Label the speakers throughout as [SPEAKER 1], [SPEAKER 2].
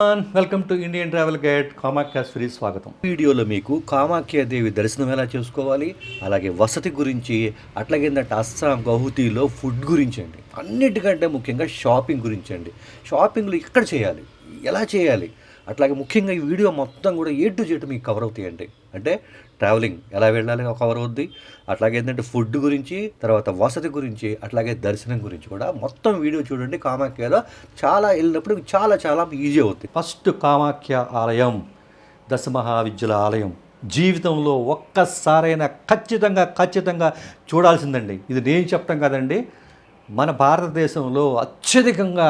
[SPEAKER 1] Welcome to Indian travel guide Kamakhya Shri స్వాగతం వీడియోలో మీకు కామాఖ్య దేవి దర్శనం ఎలా చేసుకోవాలి అలాగే వసతి గురించి అట్లాగే ఏంటంటే అస్సాం గౌహతిలో ఫుడ్ గురించి అండి. అన్నిటికంటే ముఖ్యంగా షాపింగ్ గురించి అండి. షాపింగ్లు ఎక్కడ చేయాలి. ఎలా చేయాలి? అట్లాగే ముఖ్యంగా ఈ వీడియో మొత్తం కూడా ఏ టు జెడ్ మీకు కవర్ అవుతాయండి. అంటే ట్రావెలింగ్ ఎలా వెళ్ళాలి ఒక అవర్ అవుద్ది. అట్లాగే ఏంటంటే ఫుడ్ గురించి తర్వాత వసతి గురించి అట్లాగే దర్శనం గురించి కూడా మొత్తం వీడియో చూడండి. కామాఖ్యలో చాలా వెళ్ళినప్పుడు చాలా చాలా ఈజీ అవుతుంది ఫస్ట్ కామాఖ్య ఆలయం దశమహావిద్యుల ఆలయం. జీవితంలో ఒక్కసారైనా ఖచ్చితంగా ఖచ్చితంగా చూడాల్సిందండి. ఇది నేను చెప్పడం కదండి. మన భారతదేశంలో అత్యధికంగా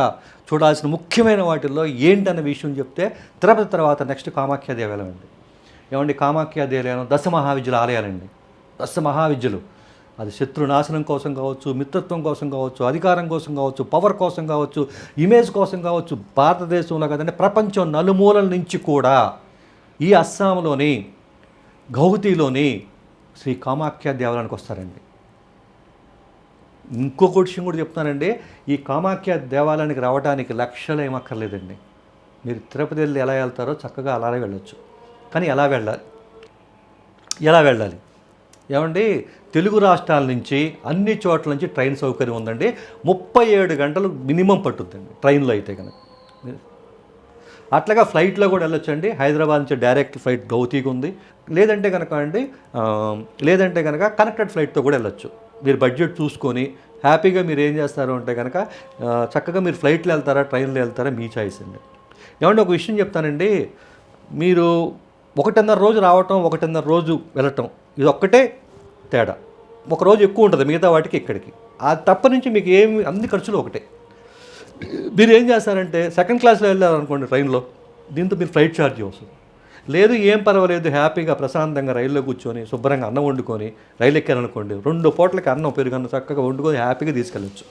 [SPEAKER 1] చూడాల్సిన ముఖ్యమైన వాటిల్లో ఏంటన్న విషయం చెప్తే తిరుపతి తర్వాత నెక్స్ట్ కామాఖ్య దేవాలయం అండి. ఏమండి? కామాఖ్య దేవాలయం దశ మహావిద్యుల ఆలయాలండి. దశ మహావిద్యలు అది శత్రు నాశనం కోసం కావచ్చు మిత్రత్వం కోసం కావచ్చు అధికారం కోసం కావచ్చు పవర్ కోసం కావచ్చు ఇమేజ్ కోసం కావచ్చు భారతదేశంలో కదంటే ప్రపంచం నలుమూలల నుంచి కూడా ఈ అస్సాంలోని గౌహతిలోని శ్రీ కామాఖ్య దేవాలయానికి వస్తారండి. ఇంకొక విషయం కూడా చెప్తానండి ఈ కామాఖ్య దేవాలయానికి రావడానికి లక్షలు ఏమక్కర్లేదండి మీరు తిరుపతి వెళ్ళి ఎలా వెళ్తారో చక్కగా అలానే వెళ్ళొచ్చు. కానీ ఎలా వెళ్ళాలి? ఎలా వెళ్ళాలి? ఏమండి? తెలుగు రాష్ట్రాల నుంచి అన్ని చోట్ల నుంచి ట్రైన్ సౌకర్యం ఉందండి. ముప్పై ఏడు గంటలు మినిమం పట్టుద్దండి ట్రైన్లో అయితే కనుక. అట్లాగా ఫ్లైట్లో కూడా వెళ్ళొచ్చండి. హైదరాబాద్ నుంచి డైరెక్ట్ ఫ్లైట్ గౌతీకి ఉంది. లేదంటే కనుక అండి లేదంటే కనుక కనెక్టెడ్ ఫ్లైట్తో కూడా వెళ్ళొచ్చు. మీరు బడ్జెట్ చూసుకొని హ్యాపీగా మీరు ఏం చేస్తారు అంటే కనుక చక్కగా మీరు ఫ్లైట్లో వెళ్తారా ట్రైన్లో వెళ్తారా మీ చాయిస్ అండి. ఏమంటే ఒక విషయం చెప్తానండి. మీరు ఒకటిన్నర రోజు రావటం ఒకటిన్నర రోజు వెళ్ళటం ఇది ఒక్కటే తేడా. ఒక రోజు ఎక్కువ ఉంటుంది మిగతా వాటికి ఇక్కడికి. ఆ తప్ప నుంచి మీకు ఏమి అన్ని ఖర్చులు ఒకటే. మీరు ఏం చేస్తారంటే సెకండ్ క్లాస్లో వెళ్ళారనుకోండి ట్రైన్లో దీంతో మీరు ఫ్లైట్ ఛార్జ్ వస్తుంది లేదు ఏం పర్వాలేదు హ్యాపీగా ప్రశాంతంగా రైల్లో కూర్చొని శుభ్రంగా అన్నం వండుకొని రైలు ఎక్కారనుకోండి రెండు పూటలకి అన్నం పెరుగన్నం చక్కగా వండుకొని హ్యాపీగా తీసుకెళ్ళచ్చు.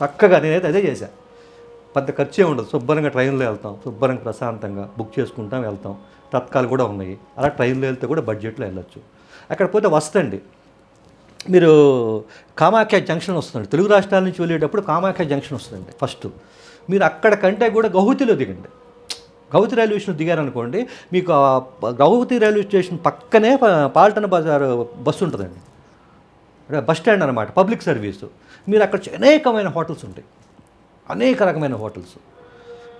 [SPEAKER 1] చక్కగా నేనైతే అదే చేశాను పెద్ద ఖర్చే ఉండదు శుభ్రంగా ట్రైన్లో వెళ్తాం శుభ్రంగా ప్రశాంతంగా బుక్ చేసుకుంటాం వెళ్తాం. తత్కాలు కూడా ఉన్నాయి. అలా ట్రైన్లో వెళ్తే కూడా బడ్జెట్లో వెళ్ళొచ్చు. అక్కడ పోతే వస్తండి. మీరు కామాఖ్య జంక్షన్ వస్తుంది తెలుగు రాష్ట్రాల నుంచి వెళ్ళేటప్పుడు కామాఖ్య జంక్షన్ వస్తుంది ఫస్ట్. మీరు అక్కడ కంటే కూడా గౌహతిలో దిగండి. గౌహతి రైల్వే స్టేషన్ దిగారనుకోండి మీకు గౌహతి రైల్వే స్టేషన్ పక్కనే పాల్టన పాల్టన్ బజార్ బస్సు ఉంటుందండి. అంటే బస్ స్టాండ్ అనమాట పబ్లిక్ సర్వీసు. మీరు అక్కడ అనేకమైన హోటల్స్ ఉంటాయి. అనేక రకమైన హోటల్స్.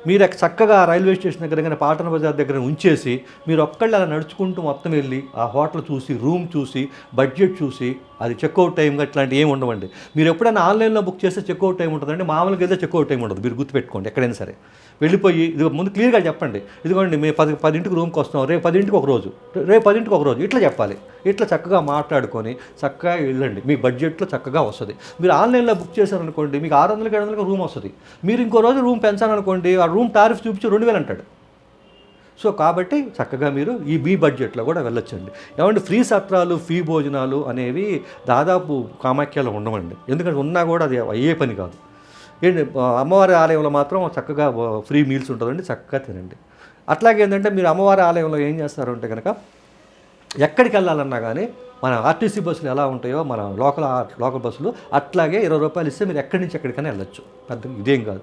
[SPEAKER 1] మీరు చక్కగా రైల్వే స్టేషన్ దగ్గర కానీ పాటన బజార్ దగ్గర ఉంచేసి మీరు ఒక్కళ్ళు అలా నడుచుకుంటూ మొత్తం వెళ్ళి ఆ హోటల్ చూసి రూమ్ చూసి బడ్జెట్ చూసి అది చెక్అవుట్ టైం అట్లాంటివి ఏమి ఉండవండి. మీరు ఎప్పుడైనా ఆన్లైన్లో బుక్ చేస్తే చెక్అవుట్ టైం ఉంటుందండి. మామూలుగా అయితే చెక్అవుట్ టైం ఉండదు. మీరు గుర్తుపెట్టుకోండి. ఎక్కడైనా సరే. వెళ్ళిపోయి ఇది ముందు క్లియర్గా చెప్పండి. ఇదిగోండి మేము పది పదింటికి రూమ్కి వస్తాం రేపు పదింటికి ఒక రోజు. రేపు పదింటికి ఒక రోజు. ఇట్లా చెప్పాలి. ఇట్లా చక్కగా మాట్లాడుకొని చక్కగా వెళ్ళండి. మీ బడ్జెట్లో చక్కగా వస్తుంది. మీరు ఆన్లైన్లో బుక్ చేశారనుకోండి మీకు ఆరు వందలకి ఏడు వందలకి రూమ్ వస్తుంది. మీరు ఇంకో రోజు రూమ్ పెంచాలనుకోండి ఆ రూమ్ టారిఫ్ చూపించి రెండు వేలు అంటాడు. సో కాబట్టి చక్కగా మీరు ఈ బీ బడ్జెట్లో కూడా వెళ్ళొచ్చండి. ఏమంటే ఫ్రీ సత్రాలు ఫ్రీ భోజనాలు అనేవి దాదాపు కామాఖ్యలో ఉండవండి. ఎందుకంటే ఉన్నా కూడా అది అయ్యే పని కాదు. ఏంటి అమ్మవారి ఆలయంలో మాత్రం చక్కగా ఫ్రీ మీల్స్ ఉంటుందండి చక్కగా తినండి. అట్లాగే ఏంటంటే మీరు అమ్మవారి ఆలయంలో ఏం చేస్తారు అంటే కనుక ఎక్కడికి వెళ్ళాలన్నా కానీ మన ఆర్టీసీ బస్సులు ఎలా ఉంటాయో మన లోకల్ లోకల్ బస్సులు అట్లాగే ఇరవై రూపాయలు ఇస్తే మీరు ఎక్కడి నుంచి ఎక్కడికైనా వెళ్ళొచ్చు. పెద్ద ఇదేం కాదు.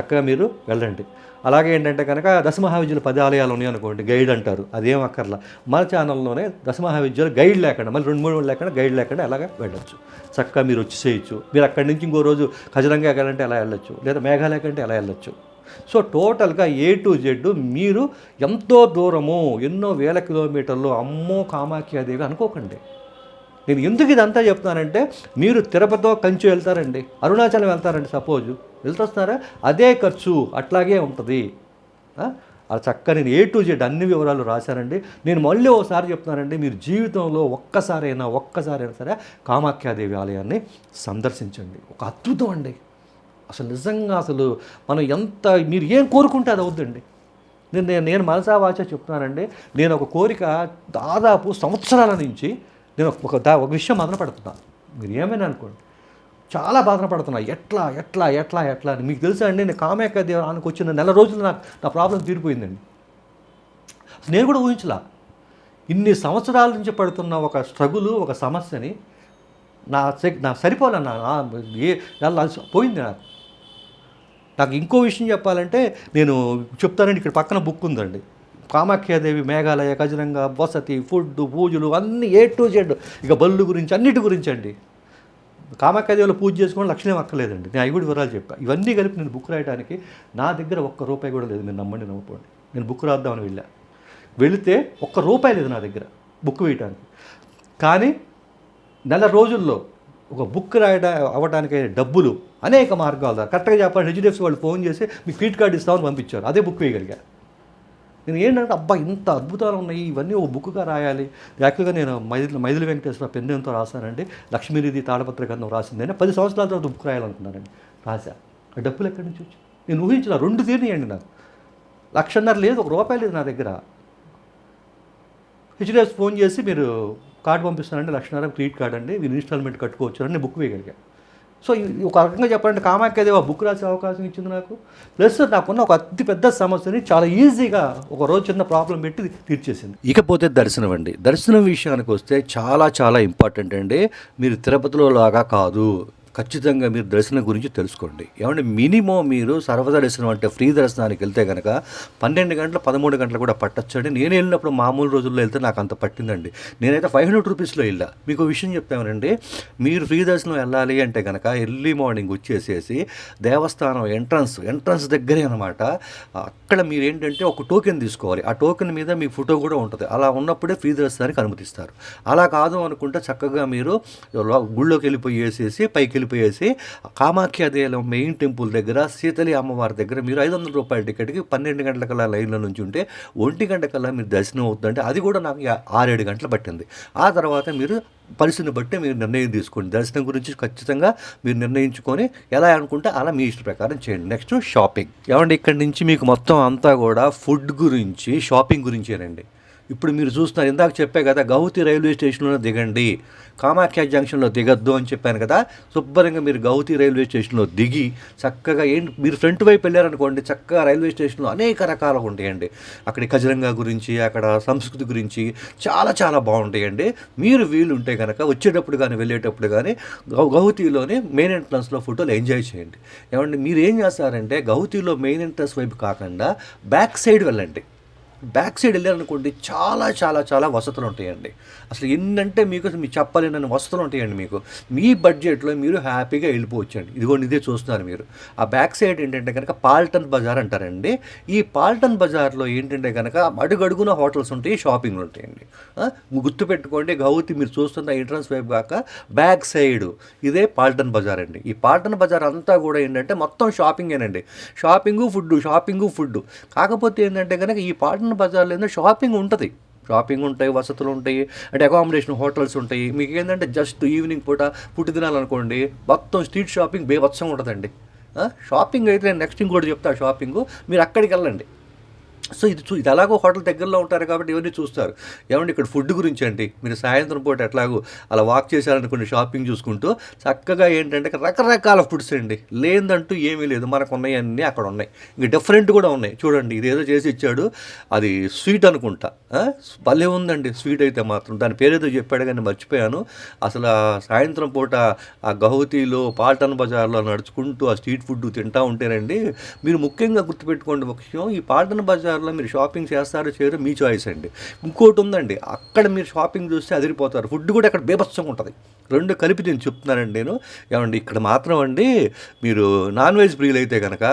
[SPEAKER 1] చక్కగా మీరు వెళ్ళండి. అలాగే ఏంటంటే కనుక దశమహావిద్యులు పది ఆలయాలు ఉన్నాయి అనుకోండి గైడ్ అంటారు. అదేం అక్కర్లా. మన ఛానల్లోనే దశమహావిద్యులు గైడ్ లేకుండా మళ్ళీ రెండు మూడు లేకుండా గైడ్ లేకుండా అలాగే వెళ్ళొచ్చు. చక్కగా మీరు వచ్చి చేయొచ్చు. మీరు అక్కడి నుంచి ఇంకో రోజు ఖజరంగా ఎక్కాలంటే ఎలా వెళ్ళొచ్చు? లేదా మేఘాలయ కంటే ఎలా వెళ్ళొచ్చు? సో టోటల్గా ఏ టు జెడ్ మీరు ఎంతో దూరము ఎన్నో వేల కిలోమీటర్లు అమ్మో కామాఖ్యాదేవి అనుకోకండి. నేను ఎందుకు ఇదంతా చెప్తున్నానంటే మీరు తిరుపతితో కంచి వెళ్తారండి. అరుణాచలం వెళ్తారండి సపోజ్. వెళ్తొస్తారా? అదే ఖర్చు అట్లాగే ఉంటుంది. ఆ? చక్కని నేను ఏ టు జెడ్ అన్ని వివరాలు రాశారండి నేను మళ్ళీ ఒకసారి చెప్తున్నానండి మీరు జీవితంలో ఒక్కసారైనా ఒక్కసారైనా సరే కామాఖ్యాదేవి ఆలయాన్ని సందర్శించండి. ఒక అద్భుతం అండి. అసలు నిజంగా అసలు మనం ఎంత మీరు ఏం కోరుకుంటే అది అవుద్దండి. నేను నేను నేను మనసా వాచ చెప్తున్నానండి. నేను ఒక కోరిక దాదాపు సంవత్సరాల నుంచి నేను ఒక దా ఒక విషయం బాధన పడుతున్నాను మీరు ఏమైనా అనుకోండి. చాలా బాధన పడుతున్నా. ఎట్లా ఎట్లా ఎట్లా ఎట్లా అని. మీకు తెలుసా అండి నేను కామేక దేవానికి వచ్చిన నెల రోజులు నాకు నా ప్రాబ్లం తీరిపోయిందండి. నేను కూడా ఊహించలా. ఇన్ని సంవత్సరాల నుంచి పడుతున్న ఒక స్ట్రగులు ఒక సమస్యని నా నా సరిపోలే నా- ఏ పోయింది నాకు. నాకు ఇంకో విషయం చెప్పాలంటే నేను చెప్తానండి ఇక్కడ పక్కన బుక్ ఉందండి. కామాఖ్యాదేవి మేఘాలయ ఖజరంగ వసతి ఫుడ్ పూజలు అన్నీ ఏ టు జెడ్ ఇక బళ్ళు గురించి అన్నిటి గురించి అండి. కామాఖ్యాదేవిలో పూజ చేసుకోవడం లక్షణం అక్కర్లేదండి. నేను అవి కూడా వివరాలు చెప్పా ఇవన్నీ కలిపి నేను బుక్ రాయడానికి నా దగ్గర ఒక్క రూపాయి కూడా లేదు. మీరు నమ్మండి నమ్మకండి నేను బుక్ రాద్దామని వెళ్ళా. వెళితే ఒక్క రూపాయి లేదు నా దగ్గర బుక్ వేయడానికి కానీ నెల రోజుల్లో ఒక బుక్ రాయడా అవ్వడానికి డబ్బులు అనేక మార్గాలు ద్వారా కరెక్ట్గా చెప్పాలి హెచ్డిఎఫ్సి వాళ్ళు ఫోన్ చేసి మీకు ఫీడ్ కార్డు ఇస్తామని పంపించారు. అదే బుక్ వేయగలిగారు నేను ఏంటంటే అబ్బా ఇంత అద్భుతాలు ఉన్నాయి ఇవన్నీ ఓ బుక్గా రాయాలి. యాక్చువల్గా నేను మైదిలి మైదిలి వెంకటేశ్వర పెన్నెంతో రాశానండి. లక్ష్మీనిధి తాళపత్ర గంధం రాసిందని పది సంవత్సరాల తర్వాత బుక్ రాయాలనుకున్నానండి. రాశా. ఆ డబ్బులు ఎక్కడి నుంచి వచ్చి నేను ఊహించిన రెండు తీరినాయండి నాకు. లక్షన్నర లేదు ఒక రూపాయి లేదు నా దగ్గర. హెచ్డిఎఫ్ ఫోన్ చేసి మీరు కార్డు పంపిస్తానండి లక్షన్నర క్రెడిట్ కార్డ్ అండి మీరు ఇన్స్టాల్మెంట్ కట్టుకోవచ్చు అని నేను బుక్ వేయగలిగా. సో ఈ- ఒక రకంగా చెప్పాలంటే కామాఖ్యదేవి ఆ బుక్ రాసే అవకాశం ఇచ్చింది నాకు. ప్లస్ నాకున్న ఒక అతి పెద్ద సమస్యని చాలా ఈజీగా ఒక రోజు చిన్న ప్రాబ్లం పెట్టి తీర్చేసింది. ఇకపోతే దర్శనం అండి. దర్శనం విషయానికి వస్తే చాలా చాలా ఇంపార్టెంట్ అండి. మీరు తిరుపతిలో లాగా కాదు. ఖచ్చితంగా మీరు దర్శనం గురించి తెలుసుకోండి. ఏమంటే మినిమం మీరు సర్వదర్శనం అంటే ఫ్రీ దర్శనానికి వెళ్తే కనుక పన్నెండు గంటలు పదమూడు గంటలు కూడా పట్టచ్చండి. నేను వెళ్ళినప్పుడు మామూలు రోజుల్లో వెళ్తే నాకు అంత పట్టిందండి. నేనైతే ఫైవ్ హండ్రెడ్ రూపీస్లో వెళ్ళా. మీకు విషయం చెప్తామనండి మీరు ఫ్రీ దర్శనం వెళ్ళాలి అంటే కనుక ఎర్లీ మార్నింగ్ వచ్చేసేసి దేవస్థానం ఎంట్రన్స్ ఎంట్రన్స్ దగ్గరే అనమాట అక్కడ మీరు ఏంటంటే ఒక టోకెన్ తీసుకోవాలి. ఆ టోకెన్ మీద మీ ఫోటో కూడా ఉంటుంది. అలా ఉన్నప్పుడే ఫ్రీ దర్శనానికి అనుమతిస్తారు. అలా కాదు అనుకుంటే చక్కగా మీరు గుళ్ళోకి గుళ్ళోకి వెళ్ళిపోయేసేసి పైకి వెళ్ళిపోయేసి కామాఖ్య మెయిన్ టెంపుల్ దగ్గర శీతలి అమ్మవారి దగ్గర మీరు ఐదు వందల రూపాయల టికెట్కి పన్నెండు గంటలకల్లా లైన్లో నుంచి ఉంటే ఒంటి గంటకల్లా మీరు దర్శనం అవుతుందంటే అది కూడా నాకు ఆరేడు గంటలు పట్టింది. ఆ తర్వాత మీరు పరిస్థితిని బట్టి మీరు నిర్ణయం తీసుకోండి. దర్శనం గురించి ఖచ్చితంగా మీరు నిర్ణయించుకొని ఎలా అనుకుంటే అలా మీ ఇష్ట ప్రకారం చేయండి. Next shopping. ఏమంటే ఇక్కడి నుంచి మీకు మొత్తం అంతా కూడా ఫుడ్ గురించి షాపింగ్ గురించేనండి. ఇప్పుడు మీరు చూస్తున్నారు ఇందాక చెప్పే కదా గౌతి రైల్వే స్టేషన్లో దిగండి కామాఖ్య జంక్షన్లో దిగద్దు అని చెప్పాను కదా శుభ్రంగా మీరు గౌతి రైల్వే స్టేషన్లో దిగి చక్కగా ఏంటి మీరు ఫ్రంట్ వైపు వెళ్ళారనుకోండి చక్కగా రైల్వే స్టేషన్లో అనేక రకాలుగా ఉంటాయండి. అక్కడ కజరంగా గురించి అక్కడ సంస్కృతి గురించి చాలా చాలా బాగుంటాయండి. మీరు వీలు ఉంటే కనుక వచ్చేటప్పుడు కానీ వెళ్ళేటప్పుడు కానీ గౌ గౌతిలోనే మెయిన్ ఎంట్రన్స్లో ఫోటోలు ఎంజాయ్ చేయండి. ఏమండి మీరు ఏం చేస్తారంటే గౌతిలో మెయిన్ ఎంట్రన్స్ వైపు కాకుండా బ్యాక్ సైడ్ వెళ్ళండి. బ్యాక్ సైడ్ వెళ్ళారనుకోండి చాలా చాలా చాలా వసతులు ఉంటాయండి. అసలు ఎన్నంటే మీకు అసలు మీకు చెప్పలేనని వసతులు ఉంటాయండి మీకు. మీ బడ్జెట్లో మీరు హ్యాపీగా వెళ్ళిపోవచ్చండి. ఇదిగోండి ఇదే చూస్తున్నారు మీరు. ఆ బ్యాక్ సైడ్ ఏంటంటే కనుక పాల్టన్ బజార్ అంటారండి. ఈ పాల్టన్ బజార్లో ఏంటంటే కనుక అడుగడుగున హోటల్స్ ఉంటాయి షాపింగ్లు ఉంటాయండి. గుర్తుపెట్టుకోండి గౌతి మీరు చూస్తున్న ఎంట్రన్స్ వైపు కాక బ్యాక్ సైడ్ ఇదే పాల్టన్ బజార్ అండి. ఈ పాల్టన్ బజార్ అంతా కూడా ఏంటంటే మొత్తం షాపింగేనండి. షాపింగు ఫుడ్ షాపింగు ఫుడ్ కాకపోతే ఏంటంటే కనుక ఈ పాల్టన్ బజార్లో ఏంటంటే షాపింగ్ ఉంటుంది. షాపింగ్ ఉంటాయి వసతులు ఉంటాయి అంటే అకామిడేషన్ హోటల్స్ ఉంటాయి. మీకు ఏంటంటే జస్ట్ ఈవినింగ్ పూట పుట్టిదినాలనుకోండి మొత్తం స్ట్రీట్ షాపింగ్ బేవత్సంగా ఉంటుందండి. షాపింగ్ అయితే నేను నెక్స్ట్ ఇంకోటి చెప్తా షాపింగ్. మీరు అక్కడికి వెళ్ళండి. సో ఇది చూ ఇది ఎలాగో హోటల్ దగ్గరలో ఉంటారు కాబట్టి ఇవన్నీ చూస్తారు. ఏమండి ఇక్కడ ఫుడ్ గురించి అండి? మీరు సాయంత్రం పూట ఎట్లాగో అలా వాక్ చేశారనుకోండి షాపింగ్ చూసుకుంటూ చక్కగా ఏంటంటే రకరకాల ఫుడ్స్ అండి. లేదంటూ ఏమీ లేదు. మనకు ఉన్నాయి అన్నీ అక్కడ ఉన్నాయి. ఇంకా డిఫరెంట్ కూడా ఉన్నాయి. చూడండి ఇది ఏదో చేసి ఇచ్చాడు. అది స్వీట్ అనుకుంటా. భలే ఉందండి. స్వీట్ అయితే మాత్రం. దాని పేరేదో చెప్పాడు కానీ మర్చిపోయాను. అసలు సాయంత్రం పూట ఆ గౌహతిలో పాల్టన్ బజార్లో నడుచుకుంటూ ఆ స్ట్రీట్ ఫుడ్ తింటా ఉంటేనండి మీరు ముఖ్యంగా గుర్తుపెట్టుకోండి ఒక విషయం. ఈ పాల్టన్ సెంటర్లో మీరు షాపింగ్ చేస్తారో చేయరు మీ చాయిస్ అండి. ఇంకోటి ఉందండి అక్కడ మీరు షాపింగ్ చూస్తే అదిరిపోతారు. ఫుడ్ కూడా అక్కడ బేభత్సంగా ఉంటుంది. రెండు కలిపి నేను చెప్తున్నానండి నేను. ఏమండి ఇక్కడ మాత్రం అండి మీరు నాన్ వెజ్ ప్రియులు అయితే కనుక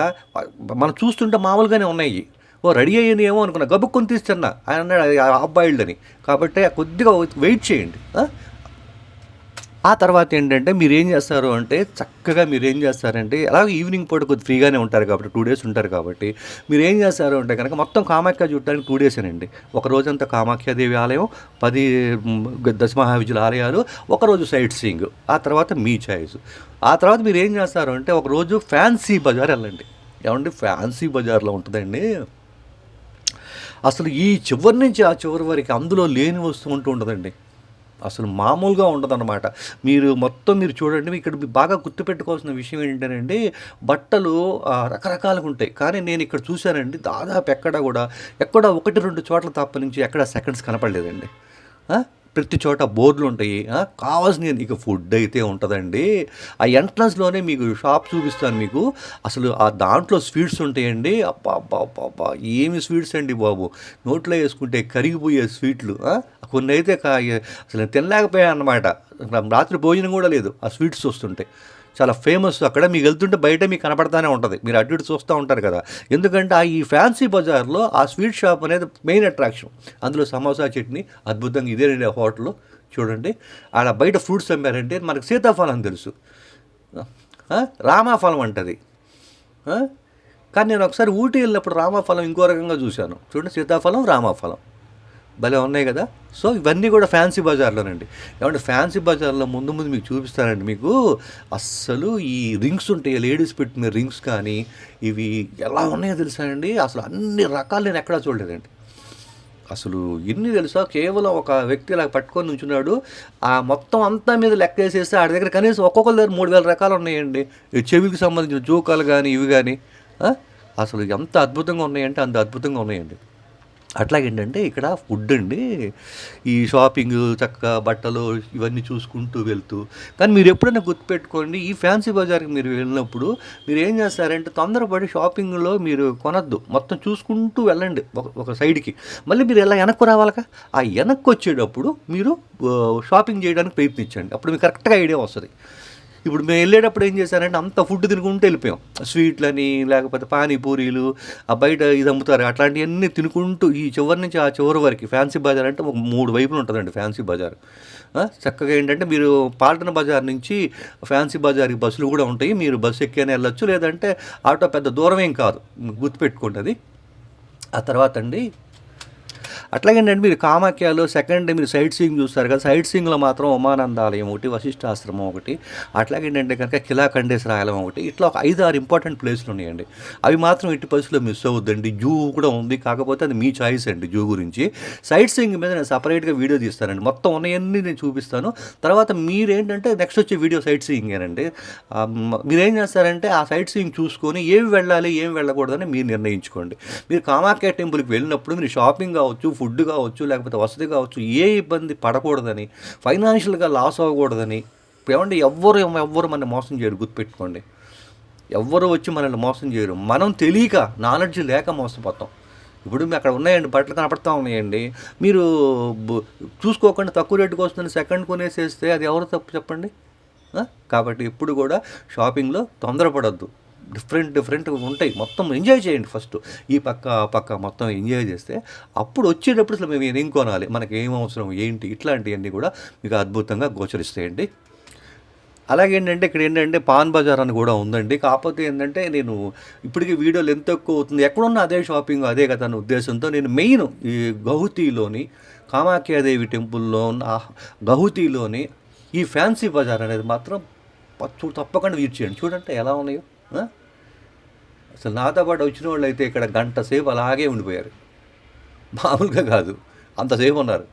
[SPEAKER 1] మనం చూస్తుంటే మామూలుగానే ఉన్నాయి. ఓ రెడీ అయ్యింది ఏమో అనుకున్నా గబుక్కుని తీస్తున్నా ఆయన అన్నాడు అబ్బాయిల్డ్ అని కాబట్టి కొద్దిగా వెయిట్ చేయండి. ఆ? తర్వాత ఏంటంటే మీరు ఏం చేస్తారు అంటే చక్కగా మీరు ఏం చేస్తారంటే అలాగే ఈవినింగ్ పూట కొద్ది ఫ్రీగానే ఉంటారు కాబట్టి టూ డేస్ ఉంటారు కాబట్టి మీరు ఏం చేస్తారు అంటే కనుక మొత్తం కామాఖ్య చూడడానికి టూ డేసేనండి ఒక రోజంతా కామాఖ్యాదేవి ఆలయం పది దశమహావిజుల ఆలయాలు ఒకరోజు సైట్ సీయింగ్ ఆ తర్వాత మీ చాయిస్. ఆ తర్వాత మీరు ఏం చేస్తారు అంటే ఒక రోజు ఫ్యాన్సీ బజార్ వెళ్ళండి. ఏమంటే ఫ్యాన్సీ బజార్లో ఉంటుందండి? అసలు ఈ చివరి నుంచి ఆ చివరి వరకు అందులో లేని వస్తువు ఉంటూ ఉండదండి అసలు మామూలుగా ఉండదన్నమాట. మీరు మొత్తం మీరు చూడండి ఇక్కడ బాగా గుర్తుపెట్టుకోవాల్సిన విషయం ఏంటంటే బట్టలు రకరకాలుగా ఉంటాయి. కానీ నేను ఇక్కడ చూశానండి దాదాపు ఎక్కడ కూడా ఎక్కడ ఒకటి రెండు చోట్ల తప్ప నుంచి ఎక్కడ సెకండ్స్ కనపడలేదండి. ప్రతి చోట బోర్డులు ఉంటాయి కావాల్సిన ఇక ఫుడ్ అయితే ఉంటుందండి. ఆ ఎంట్రన్స్లోనే మీకు షాప్ చూపిస్తాను మీకు. అసలు ఆ దాంట్లో స్వీట్స్ ఉంటాయండి. అబ్బా ఏమి స్వీట్స్ అండి బాబు? నోట్లో వేసుకుంటే కరిగిపోయే స్వీట్లు కొన్ని అయితే కా- అసలు తినలేకపోయా అనమాట రాత్రి భోజనం కూడా లేదు. ఆ స్వీట్స్ వస్తుంటాయి. చాలా ఫేమస్ అక్కడ మీకు వెళ్తుంటే బయట మీకు కనపడతానే ఉంటుంది. మీరు అటు ఇటు చూస్తూ ఉంటారు కదా. ఎందుకంటే ఆ ఈ ఫ్యాన్సీ బజార్లో ఆ స్వీట్ షాప్ అనేది మెయిన్ అట్రాక్షన్ అందులో సమోసా చట్నీ అద్భుతంగా ఇదే ఆ హోటల్ చూడండి. ఆడ బయట ఫ్రూట్స్ అమ్మారంటే మనకు సీతాఫలం తెలుసు. రామాఫలం అంటది. కానీ నేను ఒకసారి ఊటీ వెళ్ళినప్పుడు రామాఫలం ఇంకో రకంగా చూశాను. చూడండి సీతాఫలం రామాఫలం. భలే ఉన్నాయి కదా? సో ఇవన్నీ కూడా ఫ్యాన్సీ బజార్లోనండి. ఏమంటే ఫ్యాన్సీ బజార్లో ముందు ముందు మీకు చూపిస్తానండి మీకు. అస్సలు ఈ రింగ్స్ ఉంటాయి లేడీస్ పెట్టిన రింగ్స్ కానీ ఇవి ఎలా ఉన్నాయో తెలుసానండి అసలు అన్ని రకాలు నేను ఎక్కడా చూడలేదండి. అసలు ఎన్ని తెలుసా? కేవలం ఒక వ్యక్తి ఇలా పట్టుకొని ఉంచున్నాడు ఆ మొత్తం అంతా మీద లెక్క వేసేస్తే ఆడి దగ్గర కనీసం ఒక్కొక్కరి దగ్గర మూడు వేల రకాలు ఉన్నాయండి. ఈ చెవికి సంబంధించిన జూకాలు కానీ ఇవి కానీ అసలు ఎంత అద్భుతంగా ఉన్నాయంటే అంత అద్భుతంగా ఉన్నాయండి. అట్లాగేంటంటే ఇక్కడ ఫుడ్ అండి ఈ షాపింగ్ చక్కగా బట్టలు ఇవన్నీ చూసుకుంటూ వెళ్తూ. కానీ మీరు ఎప్పుడైనా గుర్తుపెట్టుకోండి ఈ ఫ్యాన్సీ బజార్కి మీరు వెళ్ళినప్పుడు మీరు ఏం చేస్తారంటే తొందరపడి షాపింగ్లో మీరు కొనద్దు. మొత్తం చూసుకుంటూ వెళ్ళండి ఒక ఒక సైడ్కి. మళ్ళీ మీరు ఎలా వెనక్కు రావాలక? ఆ వెనక్కి వచ్చేటప్పుడు మీరు షాపింగ్ చేయడానికి ప్రయత్నించండి. అప్పుడు మీకు కరెక్ట్గా ఐడియా వస్తుంది. ఇప్పుడు మేము వెళ్ళేటప్పుడు ఏం చేశారంటే అంత ఫుడ్ తినుకుంటూ వెళ్ళిపోయాం. స్వీట్లని లేకపోతే పానీపూరీలు ఆ బయట ఇది అమ్ముతారు అట్లాంటివన్నీ తినుకుంటూ ఈ చివరి నుంచి ఆ చివరి వరకు ఫ్యాన్సీ బజార్ అంటే ఒక మూడు వైపులు ఉంటుందండి ఫ్యాన్సీ బజార్. చక్కగా ఏంటంటే మీరు పాల్టన బజార్ నుంచి ఫ్యాన్సీ బజార్కి బస్సులు కూడా ఉంటాయి. మీరు బస్సు ఎక్కేనే వెళ్ళొచ్చు లేదంటే ఆటో పెద్ద దూరం ఏం కాదు గుర్తుపెట్టుకోండి అది. ఆ తర్వాత అండి అట్లాగేంటంటే మీరు కామాఖ్యలో సెకండ్ మీరు సైట్ సీయింగ్ చూస్తారు కదా సైట్ సీయింగ్లో మాత్రం ఉమానందాలయం ఒకటి వశిష్ఠాశ్రమం ఒకటి అట్లాగేంటంటే కనుక కిలాఖండేశ్వరాలయం ఒకటి ఇట్లా ఒక ఐదు ఆరు ఇంపార్టెంట్ ప్లేస్లు ఉన్నాయండి. అవి మాత్రం ఇట్టి పరిస్థితుల్లో మిస్ అవ్వద్దండి. జూ కూడా ఉంది కాకపోతే అది మీ చాయిస్ అండి జూ గురించి. సైట్ సీయింగ్ మీద నేను సపరేట్గా వీడియో తీస్తానండి. మొత్తం ఉన్నాయన్నీ నేను చూపిస్తాను. తర్వాత మీరేంటంటే నెక్స్ట్ వచ్చే వీడియో సైట్ సీయింగేనండి ఆ, మీరేం చేస్తారంటే ఆ సైట్ సీయింగ్ చూసుకొని ఏమి వెళ్ళాలి ఏమి వెళ్ళకూడదని మీరు నిర్ణయించుకోండి. మీరు కామాఖ్య టెంపుల్కి వెళ్ళినప్పుడు మీరు షాపింగ్ కావచ్చు ఫుడ్ కావచ్చు లేకపోతే వసతి కావచ్చు ఏ ఇబ్బంది పడకూడదని ఫైనాన్షియల్గా లాస్ అవ్వకూడదని ఏమంటే ఎవ్వరు ఎవ్వరు మన మోసం చేయరు గుర్తుపెట్టుకోండి. ఎవ్వరు వచ్చి మనల్ని మోసం చేయరు. మనం తెలియక నాలెడ్జ్ లేక మోసపోతాం. ఇప్పుడు మీ అక్కడ ఉన్నాయండి బట్టలు కనపడతా ఉన్నాయండి. మీరు చూసుకోకుండా తక్కువ రేటుకి వస్తుంది సెకండ్ కొనేసేస్తే అది ఎవరు తప్పు చెప్పండి? కాబట్టి ఎప్పుడు కూడా షాపింగ్లో తొందరపడద్దు. డిఫరెంట్ డిఫరెంట్ ఉంటాయి. మొత్తం ఎంజాయ్ చేయండి ఫస్ట్. ఈ పక్క ఆ పక్క మొత్తం ఎంజాయ్ చేస్తే అప్పుడు వచ్చేటప్పుడు అసలు మేము ఏం కొనాలి? మనకి ఏం అవసరం? ఏంటి? ఇట్లాంటివన్నీ కూడా మీకు అద్భుతంగా గోచరిస్తాయండి. అలాగే ఏంటంటే ఇక్కడ ఏంటంటే పాన్ బజార్ అని కూడా ఉందండి. కాకపోతే ఏంటంటే నేను ఇప్పటికీ వీడియోలు ఎంత ఎక్కువ అవుతుంది. ఎక్కడున్నా అదే షాపింగ్ అదే కదా అనే ఉద్దేశంతో నేను మెయిన్ ఈ గౌహతిలోని కామాఖ్యాదేవి టెంపుల్లో ఉన్న గౌహతిలోని ఈ ఫ్యాన్సీ బజార్ అనేది మాత్రం తప్పకుండా వీడ్ చేయండి. చూడండి ఎలా ఉన్నాయో. అసలు నాతో పాటు వచ్చిన వాళ్ళు అయితే ఇక్కడ గంట సేపు అలాగే ఉండిపోయారు. మామూలుగా కాదు అంతసేపు ఉన్నారు.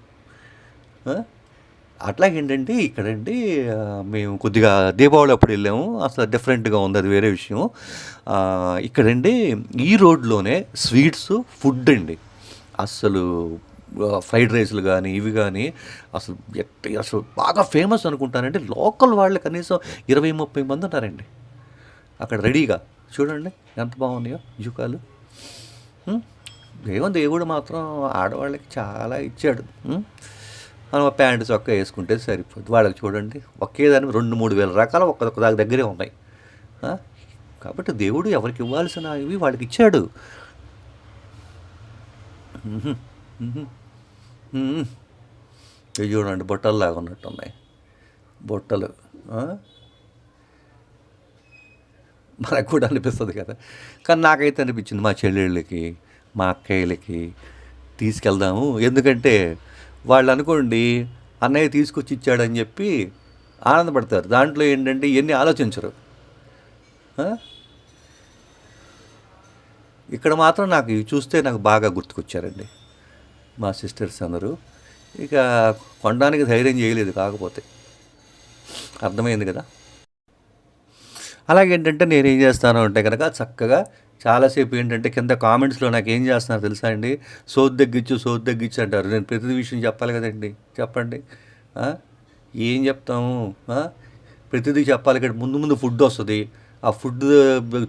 [SPEAKER 1] అట్లా అట్లాగేంటంటే ఇక్కడండి మేము కొద్దిగా దీపావళి అప్పుడు వెళ్ళాము. అసలు డిఫరెంట్గా ఉంది అది వేరే విషయం. ఇక్కడండి ఈ రోడ్లోనే స్వీట్స్ ఫుడ్ అండి. అసలు ఫ్రైడ్ రైస్లు కానీ ఇవి కానీ అసలు ఎట్ అసలు బాగా ఫేమస్ అనుకుంటానంటే లోకల్ వాళ్ళు కనీసం ఇరవై ముప్పై మంది ఉన్నారండి. అక్కడ రెడీగా. చూడండి ఎంత బాగున్నాయో జుకాలు ఉం? దేవుడు మాత్రం ఆడవాళ్ళకి చాలా ఇచ్చాడు. మనం ప్యాంటు చొక్క వేసుకుంటే సరిపోద్ది వాళ్ళకి చూడండి ఒకేదాని రెండు మూడు వేల రకాలు ఒక్కొక్క దాని దగ్గరే ఉన్నాయి. కాబట్టి దేవుడు ఎవరికి ఇవ్వాల్సిన ఇవి వాళ్ళకి ఇచ్చాడు. చూడండి బుట్టల్లాగా ఉన్నట్టు ఉన్నాయి బుట్టలు మనకు కూడా అనిపిస్తుంది కదా. కానీ నాకైతే అనిపించింది మా చెల్లెళ్ళకి మా అక్కయ్యలకి తీసుకెళ్దాము. ఎందుకంటే వాళ్ళు అనుకోండి అన్నయ్య తీసుకొచ్చి ఇచ్చాడని చెప్పి ఆనందపడతారు. దాంట్లో ఏంటంటే ఇవన్నీ ఆలోచించరు. ఇక్కడ మాత్రం నాకు ఇవి చూస్తే నాకు బాగా గుర్తుకొచ్చారండి మా సిస్టర్స్ అందరూ. ఇక కొనడానికి ధైర్యం చేయలేదు కాకపోతే. అర్థమైంది కదా? అలాగేంటంటే నేను ఏం చేస్తాను అంటే కనుక చక్కగా చాలాసేపు ఏంటంటే కింద కామెంట్స్లో నాకు ఏం చేస్తున్నారు తెలుసా అండి? సోది తగ్గించు సోది తగ్గించు అంటారు. నేను ప్రతి విషయం చెప్పాలి కదండి. చెప్పండి. ఏం చెప్తాము? ప్రతిదీ చెప్పాలి కదా. ముందు ముందు ఫుడ్ వస్తుంది. ఆ ఫుడ్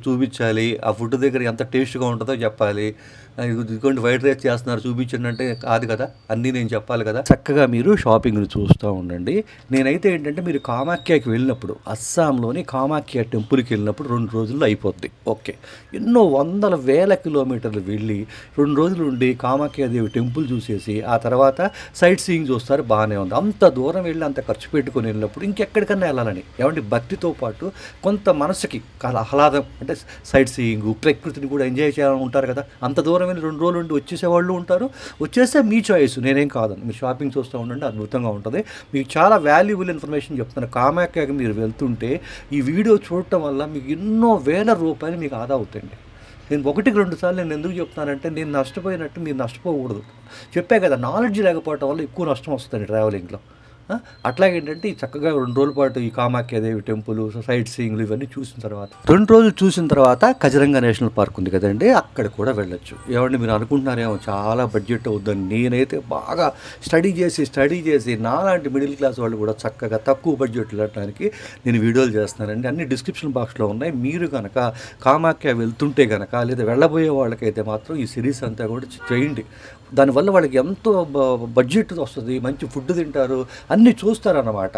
[SPEAKER 1] చూపించాలి. ఆ ఫుడ్ దగ్గర ఎంత టేస్ట్గా ఉంటుందో చెప్పాలి. ఇదిగోండి వైట్ రైస్ చేస్తున్నారు చూపించండి అంటే కాదు కదా. అన్నీ నేను చెప్పాలి కదా. చక్కగా మీరు షాపింగ్ని చూస్తూ ఉండండి. నేనైతే ఏంటంటే మీరు కామాఖ్యకి వెళ్ళినప్పుడు అస్సాంలోని కామాఖ్య టెంపుల్కి వెళ్ళినప్పుడు రెండు రోజుల్లో అయిపోద్ది. ఓకే. ఎన్నో వందల వేల కిలోమీటర్లు వెళ్ళి రెండు రోజులు ఉండి కామాఖ్యాదేవి టెంపుల్ చూసేసి ఆ తర్వాత సైట్ సీయింగ్ చూస్తారు బాగానే ఉంది. అంత దూరం వెళ్ళి అంత ఖర్చు పెట్టుకుని వెళ్ళినప్పుడు ఇంకెక్కడికన్నా వెళ్ళాలని ఏమంటే భక్తితో పాటు కొంత మనసుకి ఆహ్లాదం అంటే సైట్ సీయింగ్ ప్రకృతిని కూడా ఎంజాయ్ చేయాలని ఉంటారు కదా. అంత దూరం వెళ్ళి రెండు రోజులు ఉండి వచ్చేసే వాళ్ళు ఉంటారు. వచ్చేస్తే మీ చాయిస్ నేనేం కాదని. మీరు షాపింగ్ చూస్తూ ఉండండి అద్భుతంగా ఉంటుంది. మీకు చాలా వాల్యుబుల్ ఇన్ఫర్మేషన్ చెప్తాను కామాఖ్యకి మీరు వెళ్తుంటే ఈ వీడియో చూడటం వల్ల మీకు ఎన్నో వేల రూపాయలు మీకు ఆదా అవుతాయండి. నేను ఒకటికి రెండు సార్లు నేను ఎందుకు చెప్తానంటే నేను నష్టపోయినట్టు మీరు నష్టపోకూడదు. చెప్పే కదా నాలెడ్జ్ లేకపోవటం వల్ల ఎక్కువ నష్టం వస్తుంది ట్రావెలింగ్లో ఆ? అట్లాగే ఏంటంటే చక్కగా రెండు రోజుల పాటు ఈ కామాఖ్యాదేవి టెంపుల్ సైట్ సీయింగ్లు ఇవన్నీ చూసిన తర్వాత రెండు రోజులు చూసిన తర్వాత కజరంగా నేషనల్ పార్క్ ఉంది కదండి అక్కడ కూడా వెళ్ళొచ్చు. ఏమండి మీరు అనుకుంటున్నారేమో చాలా బడ్జెట్ అవుద్దని నేనైతే బాగా స్టడీ చేసి స్టడీ చేసి నాలాంటి మిడిల్ క్లాస్ వాళ్ళు కూడా చక్కగా తక్కువ బడ్జెట్ వెళ్ళడానికి నేను వీడియోలు చేస్తున్నానండి. అన్ని డిస్క్రిప్షన్ బాక్స్లో ఉన్నాయి. మీరు కనుక కామాఖ్య వెళ్తుంటే కనుక లేదా వెళ్ళబోయే వాళ్ళకైతే మాత్రం ఈ సిరీస్ అంతా కూడా చేయండి. దానివల్ల వాళ్ళకి ఎంతో బడ్జెట్ వస్తుంది. మంచి ఫుడ్ తింటారు. అన్నీ చూస్తారన్నమాట.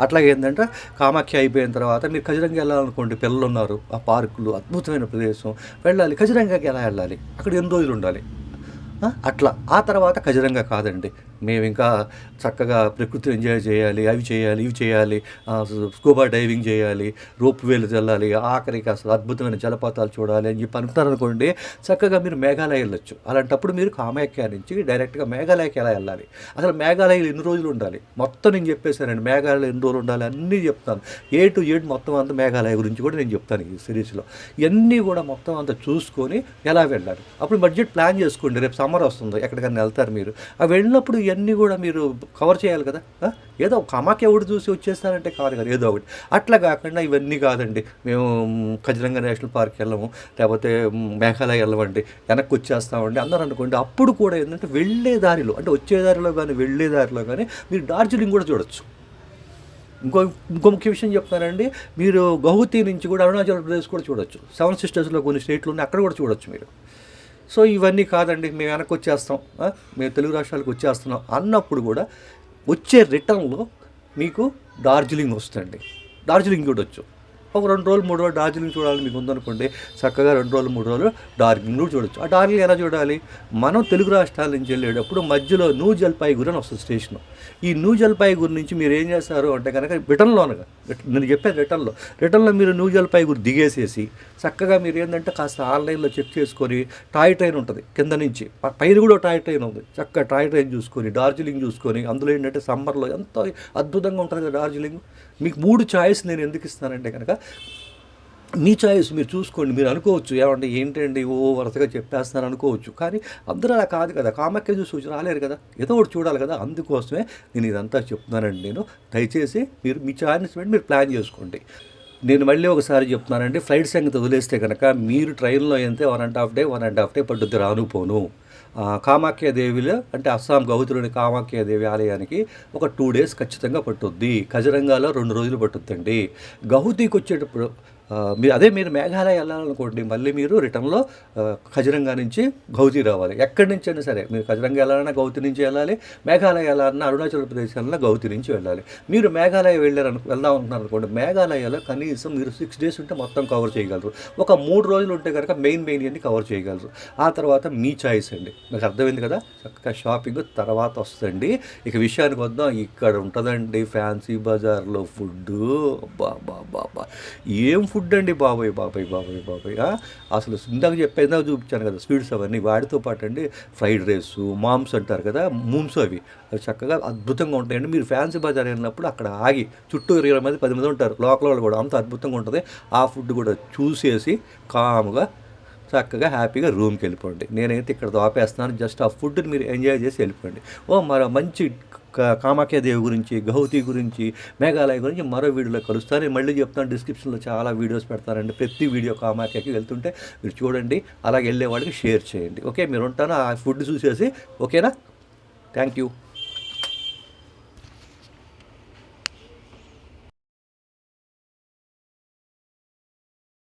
[SPEAKER 1] అట్లాగే ఏంటంటే కామాఖ్య అయిపోయిన తర్వాత మీరు ఖజరంగా వెళ్ళాలనుకోండి పిల్లలు ఉన్నారు ఆ పార్కులు అద్భుతమైన ప్రదేశం. వెళ్ళాలి ఖజరంగాకి ఎలా వెళ్ళాలి? అక్కడ ఎన్ని రోజులు ఉండాలి? అట్లా. ఆ తర్వాత ఖజరంగా కాదండి. మేము ఇంకా చక్కగా ప్రకృతి ఎంజాయ్ చేయాలి అవి చేయాలి ఇవి చేయాలి స్కూబా డైవింగ్ చేయాలి రోప్ వేలు చల్లాలి ఆఖరికి అసలు అద్భుతమైన జలపాతాలు చూడాలి అని చెప్పి అనుకున్నారనుకోండి చక్కగా మీరు మేఘాలయ వెళ్ళొచ్చు. అలాంటప్పుడు మీరు కామాఖ్య నుంచి డైరెక్ట్గా మేఘాలయకి ఎలా వెళ్ళాలి? అసలు మేఘాలయలో ఎన్ని రోజులు ఉండాలి? మొత్తం నేను చెప్పేశానండి మేఘాలయ ఎన్ని రోజులు ఉండాలి అన్నీ చెప్తాను. ఏ టు ఏడు మొత్తం అంతా మేఘాలయ గురించి కూడా నేను చెప్తాను ఈ సిరీస్లో. ఇవన్నీ కూడా మొత్తం అంతా చూసుకొని ఎలా వెళ్ళాలి? అప్పుడు బడ్జెట్ ప్లాన్ చేసుకోండి రేపు సమ్మర్ వస్తుంది ఎక్కడికైనా వెళ్తారు మీరు. ఆ వెళ్ళినప్పుడు ఇవన్నీ కూడా మీరు కవర్ చేయాలి కదా? ఏదో ఒక ఒకటి చూసి వచ్చేస్తారంటే కాదు కదా ఏదో ఒకటి. అట్లా కాకుండా ఇవన్నీ కాదండి. మేము మ్, కజిరంగా నేషనల్ పార్క్ వెళ్ళము. లేకపోతే మేఘాలయ వెళ్ళమండి. వెనక్కి వచ్చేస్తామండి. అందరూ అనుకోండి. అప్పుడు కూడా ఏంటంటే వెళ్ళే దారిలో అంటే వచ్చే దారిలో కానీ వెళ్ళే దారిలో కానీ మీరు డార్జిలింగ్ కూడా చూడొచ్చు. ఇంకో ఇంకో ముఖ్య విషయం చెప్తానండి మీరు గౌహతి నుంచి కూడా అరుణాచల్ ప్రదేశ్ కూడా చూడొచ్చు. సెవెన్ సిస్టర్స్లో కొన్ని స్టేట్లు ఉన్నాయి. అక్కడ కూడా చూడొచ్చు మీరు. సో ఇవన్నీ కాదండి మేము వెనక్కి వచ్చేస్తాం మేము తెలుగు రాష్ట్రాలకు వచ్చేస్తున్నాం అన్నప్పుడు కూడా వచ్చే రిటర్న్లో మీకు డార్జిలింగ్ వస్తుంది డార్జిలింగ్ చూడొచ్చు ఒక రెండు రోజులు మూడు రోజులు డార్జిలింగ్ చూడాలని మీకు ఉందనుకోండి చక్కగా రెండు రోజులు మూడు రోజులు డార్జిలింగ్ కూడా చూడొచ్చు. ఆ డార్జిలింగ్ ఎలా చూడాలి? మనం తెలుగు రాష్ట్రాల నుంచి వెళ్ళేటప్పుడు మధ్యలో న్యూ జల్పాయిగురి అని వస్తుంది స్టేషన్. ఈ న్యూ జల్పాయిగురి నుంచి మీరు ఏం చేస్తారు అంటే కనుక బ్రిటన్లోనగా నేను చెప్పాను రిటర్న్లో రిటర్న్లో మీరు న్యూ జల్పాయిగురి దిగేసేసి చక్కగా మీరు ఏంటంటే కాస్త ఆన్లైన్లో చెక్ చేసుకొని టాయ్ ట్రైన్ ఉంటుంది కింద నుంచి. పైన కూడా టాయ్ ట్రైన్ ఉంది. చక్కగా టాయ్ ట్రైన్ చూసుకొని డార్జిలింగ్ చూసుకొని అందులో ఏంటంటే సమ్మర్లో ఎంతో అద్భుతంగా ఉంటుంది కదా డార్జిలింగ్ మీకు మూడు చాయిస్ నేను ఎందుకు ఇస్తానంటే కనుక మీ చాయిస్ మీరు చూసుకోండి మీరు అనుకోవచ్చు. ఏమంటే ఏంటండి ఓ వరుసగా చెప్పేస్తున్నారు అనుకోవచ్చు. కానీ అందరూ అలా కాదు కదా. కామాఖ్య చూసి వచ్చి రాలేరు కదా. ఏదో ఒకటి చూడాలి కదా. అందుకోసమే నేను ఇదంతా చెప్తున్నానండి నేను. దయచేసి మీరు మీ చాయిస్ పెట్టి మీరు ప్లాన్ చేసుకోండి. నేను మళ్ళీ ఒకసారి చెప్తున్నానండి ఫ్లైట్ సంగతి వదిలేస్తే కనుక మీరు ట్రైన్లో అయితే one and half day one and half day పట్టుద్ది రాను పోను కామాఖ్య దేవిలో అంటే అస్సాం గౌతులోని కామాఖ్య దేవి ఆలయానికి ఒక టూ డేస్ ఖచ్చితంగా పట్టుద్ది. ఖజరంగాలో రెండు రోజులు పట్టుద్దండి. గౌతీకి వచ్చేటప్పుడు మీరు అదే మీరు మేఘాలయ వెళ్ళాలనుకోండి మళ్ళీ మీరు రిటర్న్లో ఖజరంగా నుంచి గౌతి రావాలి. ఎక్కడి నుంచి అయినా సరే మీరు ఖజరంగా వెళ్ళాలన్నా గౌతి నుంచి వెళ్ళాలి మేఘాలయ వెళ్ళాలన్నా అరుణాచల్ ప్రదేశ్ వెళ్ళాలన్నా గౌతి నుంచి వెళ్ళాలి. మీరు మేఘాలయ వెళ్ళారు వెళ్దాం అనుకున్నారు అనుకోండి మేఘాలయలో కనీసం మీరు సిక్స్ డేస్ ఉంటే మొత్తం కవర్ చేయగలరు. ఒక మూడు రోజులు ఉంటే కనుక మెయిన్ మెయిన్ అన్ని కవర్ చేయగలరు. ఆ తర్వాత మీ చాయిస్ అండి. నాకు అర్థమైంది కదా? చక్కగా షాపింగ్ తర్వాత వస్తుంది. ఇక విషయానికి వద్దాం ఇక్కడ ఉంటుందండి ఫ్యాన్సీ బజార్లో ఫుడ్ బాబా బాబా ఏం ఫుడ్ అండి బాబాయ్ బాబాయ్ బాబాయ్ బాబాయ్. అసలు ఇందాక చెప్పే చూపించాను కదా స్వీట్స్ అవన్నీ. వాటితో పాటు అండి ఫ్రైడ్ రైస్ మామ్స్ అంటారు కదా మూమ్స్ అవి. అవి చక్కగా అద్భుతంగా ఉంటాయండి. మీరు ఫ్యాన్సీ బజార్ వెళ్ళినప్పుడు అక్కడ ఆగి చుట్టూ ఇరవై మంది పది మంది ఉంటారు. లోకల్ వాళ్ళు కూడా అంత అద్భుతంగా ఉంటుంది. ఆ ఫుడ్ కూడా చూసేసి కామ్గా చక్కగా హ్యాపీగా రూమ్కి వెళ్ళిపోండి. నేనైతే ఇక్కడ ఆపేస్తున్నాను జస్ట్ ఆ ఫుడ్ని మీరు ఎంజాయ్ చేసి వెళ్ళిపోండి. ఓ మరో మంచి కామాఖ్యాదేవి గురించి గౌతి గురించి మేఘాలయ గురించి మరో వీడియోలో కలుస్తాను. నేను మళ్ళీ చెప్తాను డిస్క్రిప్షన్లో చాలా వీడియోస్ పెడతారండి. ప్రతి వీడియో కామాఖ్యకి వెళ్తుంటే మీరు చూడండి అలాగే వెళ్ళే వాళ్ళకి షేర్ చేయండి. ఓకే మీరు ఉంటాను ఆ ఫుడ్ చూసేసి ఓకేనా థ్యాంక్ యూ